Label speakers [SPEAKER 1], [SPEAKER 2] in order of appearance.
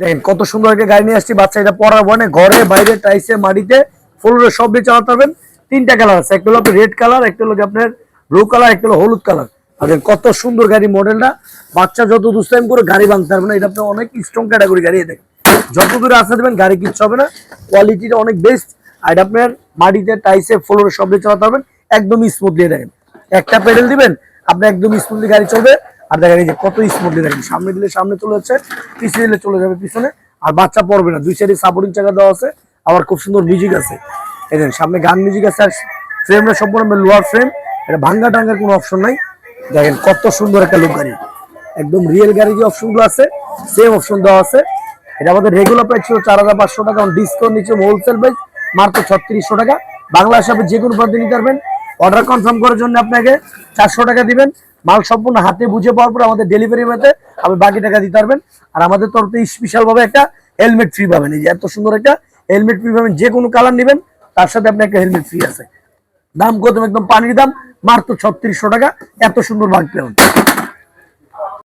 [SPEAKER 1] দেখেন, কত সুন্দর একটা গাড়ি নিয়ে আসছি, বাচ্চা এটা পড়ার বনে, ঘরে, বাইরে, টাইসে, মাটিতে ফ্লোরে সব দিয়ে চালাতে পারবেন। তিনটা কালার আছে, একটা হলো আপনার রেড কালার একটা হলো আপনার ব্লু কালার একটা হলো হলুদ কালার আর কত সুন্দর গাড়ি মডেলটা বাচ্চা যত দুষ্টাইম করে গাড়ি ভাঙতে পারবে না, এটা আপনার অনেক স্ট্রং ক্যাটাগরি গাড়ি দেখেন। যত দূরে আসতে দেবেন, গাড়ি কিচ্ছু হবে না। কোয়ালিটিটা অনেক বেস্ট আর এটা আপনার মাটিতে, টাইসে ফ্লোরে সব দিয়ে চালাতে পারবেন। একদম স্মুথলি দেখেন। একটা পেডেল দিবেন, আপনি একদম স্মুথলি গাড়ি চলবে। আর দেখেন এই যে কত স্মুথলি দেখেন, সামনে দিলে সামনে চলে যাচ্ছে পিছিয়ে দিলে চলে যাবে পিছনে, আর বাচ্চা পড়বে না। দুই সাইডে সাপোর্টিং চাকা দেওয়া আছে, আবার খুব সুন্দর মিউজিক আছে। এই দেখেন সামনে গান মিউজিক আছে, আর ফ্রেমটা সম্পূর্ণ লোয়ার ফ্রেম এটা ভাঙ্গা টাঙ্গার কোনো অপশন নাই। দেখেন কত সুন্দর একটা লোক গাড়ি। একদম রিয়েল গাড়ি যে অপশনগুলো আছে সেম অপশন দেওয়া আছে। এটা আমাদের রেগুলার প্রাইস ছিল চার হাজার পাঁচশো টাকা ডিসকাউন্ট নিচ্ছে হোলসেল প্রাইস মাত্র ছত্রিশশো টাকা। বাংলা হিসাবে যে কোনো পদ্ধতি নিতে পারবেন। অর্ডার কনফার্ম করার জন্য আপনাকে চারশো টাকা দিবেন। মাল সম্পূর্ণ হাতে বুঝে পাওয়ার পর আমাদের ডেলিভারি মেতে আপনি বাকি টাকা দিতে পারবেন। আর আমাদের তরফে স্পেশাল ভাবে একটা হেলমেট ফ্রি পাবেন। এই যে এত সুন্দর একটা হেলমেট ফ্রি পাবেন, যে কোনো কালার নেবেন, তার সাথে আপনি একটা হেলমেট ফ্রি আছে। দাম কত? একদম পানির দাম মাত্র ছত্রিশশো টাকা। এত সুন্দর ভাগ পেলেন